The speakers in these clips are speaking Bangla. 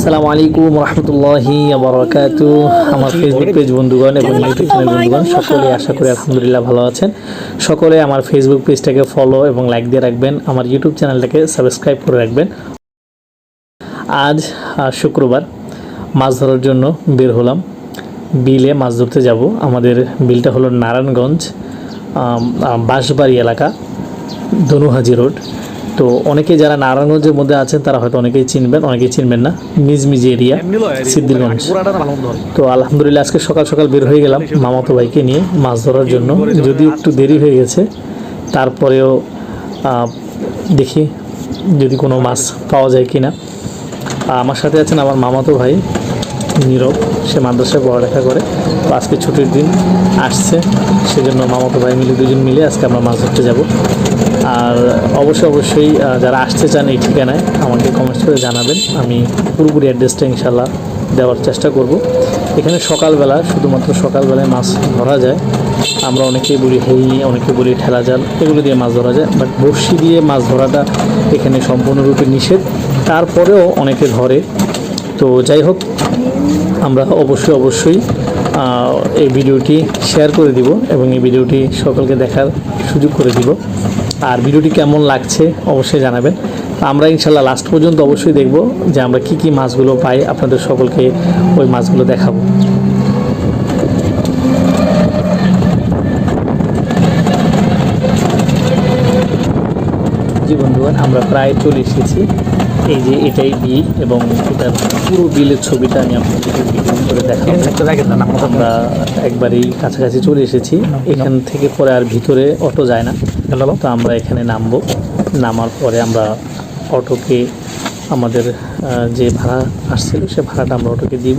আসসালামু আলাইকুম রহমতুল্লাহি আবরাকাতু আমার ফেসবুক পেজ বন্ধুগণ এবং ইউটিউব চ্যানেল বন্ধুগণ, সকলে আশা করি আলহামদুলিল্লাহ ভালো আছেন। সকলে আমার ফেসবুক পেজটাকে ফলো এবং লাইক দিয়ে রাখবেন, আমার ইউটিউব চ্যানেলটাকে সাবস্ক্রাইব করে রাখবেন। আজ শুক্রবার, মাছ ধরার জন্য বের হলাম। বিলে মাছ ধরতে যাব। আমাদের বিলটা হলো নারায়ণগঞ্জ বাঁশবাড়ি এলাকা ধনুহাজি রোড। তো অনেকে যারা নারায়ণগঞ্জের মধ্যে আছেন তারা হয়তো অনেকেই চিনবেন অনেকেই চিনবেন না। মিজমিজি এরিয়া সিদ্ধিরগঞ্জ। তো আলহামদুলিল্লাহ আজকে সকাল সকাল বের হয়ে গেলাম মামাতো ভাইকে নিয়ে মাছ ধরার জন্য। যদি একটু দেরি হয়ে গেছে তারপরেও দেখি যদি কোনো মাছ পাওয়া যায় কিনা। আর আমার সাথে আছেন আমার মামাতো ভাই নীরব সে মাদ্রাসায় পড়ালেখা করে। তো আজকে ছুটির দিন আসছে সেজন্য মামাতো ভাই মিলে দুজন মিলে আজকে আমরা মাছ ধরতে যাব। আর অবশ্যই অবশ্যই যারা আসতে চান এই ঠিকানায়, আমাকে কমেন্টস করে জানাবেন। আমি পুরোপুরি অ্যাড্রেসটা ইনশাল্লাহ দেওয়ার চেষ্টা করব। এখানে সকালবেলা, শুধুমাত্র সকালবেলায় মাছ ধরা যায়। আমরা অনেকেই বলি হেই, অনেকে বলি ঠেলা জাল, এগুলো দিয়ে মাছ ধরা যায়। বাট বড়শি দিয়ে মাছ ধরাটা এখানে সম্পূর্ণরূপে নিষেধ। তারপরেও অনেকে ধরে। তো যাই হোক, আমরা অবশ্যই অবশ্যই এই ভিডিওটি শেয়ার করে দিব এবং এই ভিডিওটি সকলকে দেখার সুযোগ করে দিব। আর ভিডিওটি কেমন লাগছে অবশ্যই জানাবেন। আমরা ইনশাল্লাহ লাস্ট পর্যন্ত অবশ্যই দেখব যে আমরা কি কি মাছগুলো পাই আপনাদের সকলকে ওই মাছগুলো দেখাবো। জি বন্ধুগণ আমরা প্রায় চলে এসেছি। এই যে এটাই বিল এবং এটার পুরো বিলের ছবিটা আমি আপনাদেরকে ভিডিও করে দেখাবো। আমরা একবারই কাছাকাছি চলে এসেছি। এখান থেকে পরে আর ভিতরে অটো যায় না। তো আমরা এখানে নামবো। নামার পরে আমরা অটোকে আমাদের যে ভাড়া আসছিল, সে ভাড়াটা আমরা অটোকে দিব।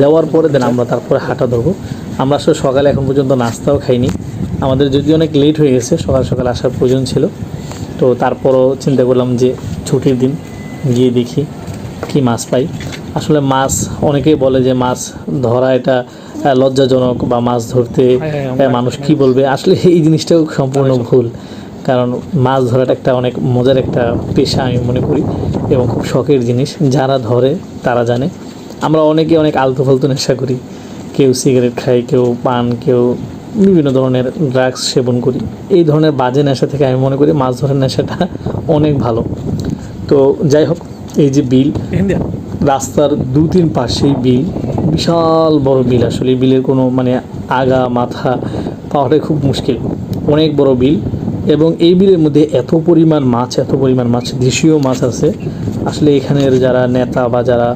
দেওয়ার পরে দেন আমরা তারপরে হাঁটা ধরবো। আমরা আসলে সকালে এখন পর্যন্ত নাস্তাও খাইনি। আমাদের যদি অনেক লেট হয়ে গেছে, সকাল সকাল আসার প্রয়োজন ছিল। তো তারপরও চিন্তা করলাম যে ছুটির দিন গিয়ে দেখি কি মাছ পাই। আসলে মাছ, অনেকেই বলে যে মাছ ধরা এটা লজ্জাজনক বা মাছ ধরতে আহ, মানুষ কি বলবে? আসলে এই জিনিসটাও সম্পূর্ণ ভুল। কারণ মাছ ধরাটা একটা অনেক মজার একটা পেশা আমি মনে করি এবং খুব শখের জিনিস। যারা ধরে তারা জানে। আমরা অনেকে অনেক আলতু ফালতু নেশা করি। কেউ সিগারেট খাই কেউ পান কেউ বিভিন্ন ধরনের ড্রাগস সেবন করি। এই ধরনের বাজে নেশা থেকে আমি মনে করি মাছ ধরার নেশাটা অনেক ভালো। তো যাই হোক এই যে বিল রাস্তার দু তিন পাশেই বিল, বিশাল বড় বিল আসলে। এই বিলের কোনো মানে আগা, মাথা পাওয়াটাই খুব মুশকিল। অনেক বড় বিল এবং এই বিলের মধ্যে এত পরিমাণ মাছ, এত পরিমাণ মাছ, দেশীয় মাছ আছে। আসলে এখানের যারা নেতা বা যারা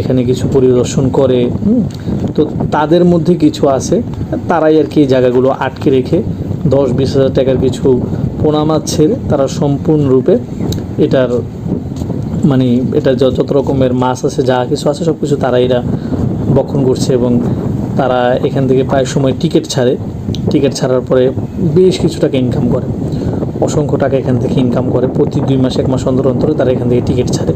এখানে কিছু পরিদর্শন করে তো তাদের মধ্যে কিছু আছে। তারাই আর কি এই জায়গাগুলো আটকে রেখে দশ বিশ হাজার টাকার কিছু পোনা মাছ ছেড়ে তারা সম্পূর্ণরূপে এটার মানে এটা যত রকমের মাছ আছে, যা কিছু আছে সব কিছু তারা এরা বক্ষণ করছে এবং তারা এখান থেকে প্রায় সময় টিকিট ছাড়ে। টিকিট ছাড়ার পরে বেশ কিছু টাকা ইনকাম করে। অসংখ্য টাকা এখান থেকে ইনকাম করে। প্রতি দুই মাস, এক মাস অন্তর অন্তরে তারা এখান থেকে টিকিট ছাড়ে।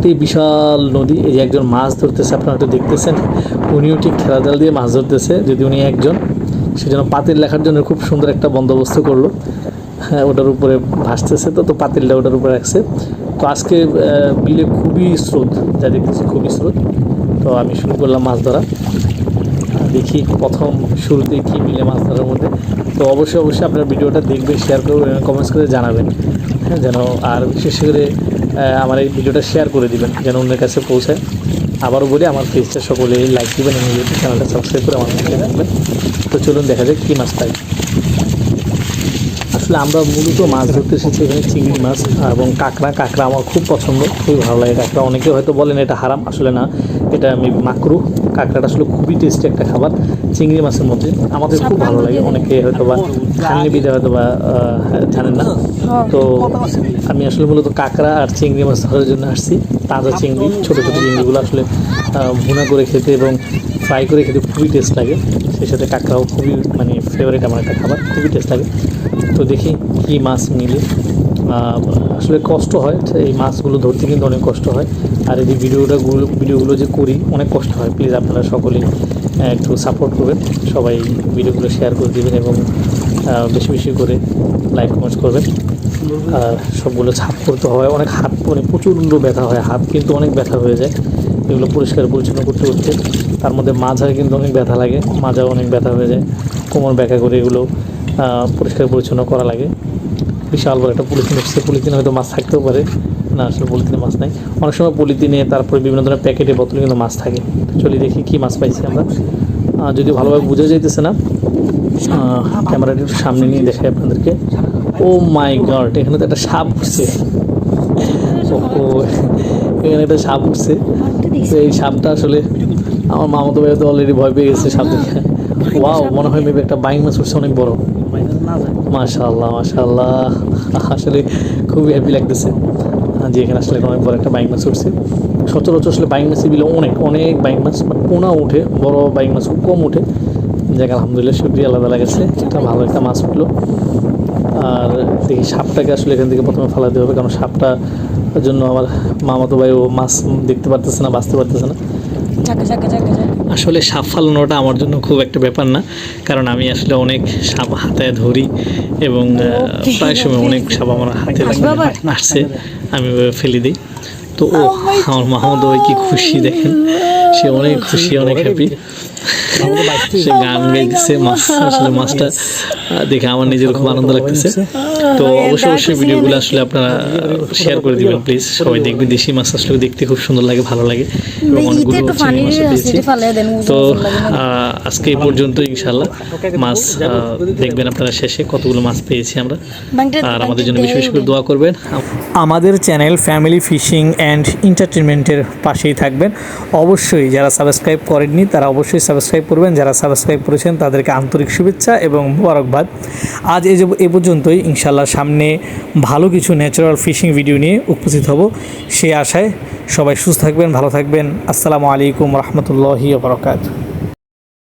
তো এই বিশাল নদী, এই যে একজন মাছ ধরতেছে, আপনারা হয়তো দেখতেছেন, উনিও ঠিক খেলা জাল দিয়ে মাছ ধরতেছে, যদি উনি একজন। সেজন্য পাতিল লেখার জন্য খুব সুন্দর একটা বন্দোবস্ত করল। হ্যাঁ ওটার উপরে ভাসতেছে তো তো পাতিলটা ওটার উপরে রাখছে। তো আজকে বিলে খুবই স্রোত, যা দেখতেছি খুবই স্রোত। তো আমি শুরু করলাম মাছ ধরা। দেখি প্রথম শুরুতে কী মিলে মাছ ধরার মধ্যে। তো অবশ্যই অবশ্যই আপনার ভিডিওটা দেখবেন শেয়ার করবেন কমেন্টস করে জানাবেন। হ্যাঁ যেন আর বিশেষ করে আমার এই ভিডিওটা শেয়ার করে দিবেন, যেন অন্যের কাছে পৌঁছায়। আবারও বলি, আমার পেজটা সকলে লাইক দিবেন এবং ইউটিউব চ্যানেলটা সাবস্ক্রাইব করে আমার রাখবেন তো চলুন দেখা যাক কী মাছ পাই। আসলে আমরা মূলত মাছ ধরতে এসেছি এখানে চিংড়ি মাছ এবং কাঁকড়া। কাঁকড়া আমার খুব পছন্দ খুবই ভালো লাগে। কাঁকড়া অনেকে হয়তো বলেন এটা হারাম আসলে না। এটা আমি মাকরু। কাঁকড়াটা আসলে খুবই টেস্টি একটা খাবার চিংড়ি মাছের মধ্যে। আমাদের খুব ভালো লাগে। অনেকে হয়তো বা খাননি বিদে হয়তো বা জানেন না। তো আমি আসলে মূলত কাঁকড়া আর চিংড়ি মাছ ধরার জন্য আসছি। তাজা চিংড়ি, ছোটো ছোটো চিংড়িগুলো আসলে ভুনা করে খেতে এবং ফ্রাই করে খেতে খুবই টেস্ট লাগে। সেই সাথে কাঁকড়াও খুবই মানে ফেভারিট আমার একটা খাবার, খুবই টেস্ট লাগে। তো দেখি কী মাছ মিলে। আসলে কষ্ট হয়, এই মাছগুলো ধরতে কিন্তু অনেক কষ্ট হয়। আর এই যে ভিডিওটা ভিডিওগুলো যে করি, অনেক কষ্ট হয়। প্লিজ আপনারা সকলেই একটু সাপোর্ট করবেন। সবাই ভিডিওগুলো শেয়ার করে দেবেন এবং বেশি বেশি করে লাইক কমেন্টস করবেন। আর সবগুলো ছাপ করতে হয়। অনেক হাত মানে প্রচণ্ড ব্যথা হয়। হাত কিন্তু অনেক ব্যথা হয়ে যায়। এগুলো পরিষ্কার পরিচ্ছন্ন করতে করতে তার মধ্যে মাঝায় কিন্তু অনেক ব্যথা লাগে। মাঝাও অনেক ব্যথা হয়ে যায়। কোমর ব্যাকা করে এগুলো পরিষ্কার পরিচ্ছন্ন করা লাগে। বিশাল বড় একটা পলিথিন এসছে পলিথিনে হয়তো মাছ থাকতেও পারে। না, আসলে পলিথিনে মাছ নাই। অনেক সময় পলিথিনে তারপরে বিভিন্ন ধরনের প্যাকেটে বোতলে কিন্তু মাছ থাকে। চলি দেখি কি মাছ পাইছি আমরা। যদি ভালোভাবে বোঝা যাইতেছে না ক্যামেরাটি একটু সামনে নিয়ে দেখাই আপনাদেরকে। ও মাই গড, এখানে তো একটা সাপ উঠছে। ও এখানে একটা সাপ উঠছে। তো এই সাপটা আসলে আমার মামাতো ভাই তো অলরেডি ভয় পেয়ে গেছে সাপ দেখে। ওয়াও মনে হয় মেবি একটা বাইং মাছ উঠছে, অনেক বড়। মাশাআল্লাহ মাশাআল্লাহ। আসলে খুবই হ্যাপি লাগতেছে। যে এখানে আসলে অনেক বড় একটা বাইং মাছ উঠছে। সচরাচর আসলে বাইং মাছের বিলে অনেক অনেক বাইং মাছ মানে পোনা উঠে, বড় বাইং মাছ খুব কম উঠে। যাক আলহামদুলিল্লাহ শুক্রিয়া আলাদা লাগেছে এটা ভালো একটা মাছ উঠল। আর দেখি সাপটাকে আসলে এখান থেকে প্রথমে ফালাতে হবে কারণ সাপটা জন্য আমার মামাতো ভাই ও মাছ দেখতে পারতেছে না বাঁচতে পারতেছে না। আসলে সাপ ফালানোটা আমার জন্য খুব একটা ব্যাপার না কারণ আমি আসলে অনেক সাপ হাতে ধরি এবং প্রায় সময় অনেক সাপ আমার হাতে। আসছে আমি ফেলে দিই। তো ও আমার মাহমুদ ভাই কি খুশি দেখেন। সে অনেক খুশি অনেক হ্যাপি সে গান গাইতেছে মাছ আসলে মাছটা দেখে আমার নিজের খুব আনন্দ লাগতেছে। তো অবশ্যই অবশ্যই ভিডিওগুলো আসলে আপনারা শেয়ার করে দিবেন প্লিজ সবাই দেখবেন দেশি মাছ আসলে দেখতে খুব সুন্দর লাগে ভালো লাগে। এবং অনেকগুলো তো আজকে এই পর্যন্ত ইনশাল্লাহ মাছ দেখবেন আপনারা শেষে কতগুলো মাছ পেয়েছি আমরা। আর আমাদের জন্য বেশি বেশি করে দোয়া করবেন। আমাদের চ্যানেল ফ্যামিলি ফিশিং অ্যান্ড এন্টারটেনমেন্টের পাশেই থাকবেন। অবশ্যই যারা সাবস্ক্রাইব করেননি তারা অবশ্যই সাবস্ক্রাইব করবেন, যারা সাবস্ক্রাইব করেছেন তাদেরকে আন্তরিক শুভেচ্ছা এবং মোবারকবাদ। আজ এই যে, এ পর্যন্তই। ইনশাল্লাহ সামনে ভালো কিছু ন্যাচারাল ফিশিং ভিডিও নিয়ে উপস্থিত হব। সে আশায় সবাই সুস্থ থাকবেন, ভালো থাকবেন। আসসালামু আলাইকুম রহমতুল্লাহি বরকাত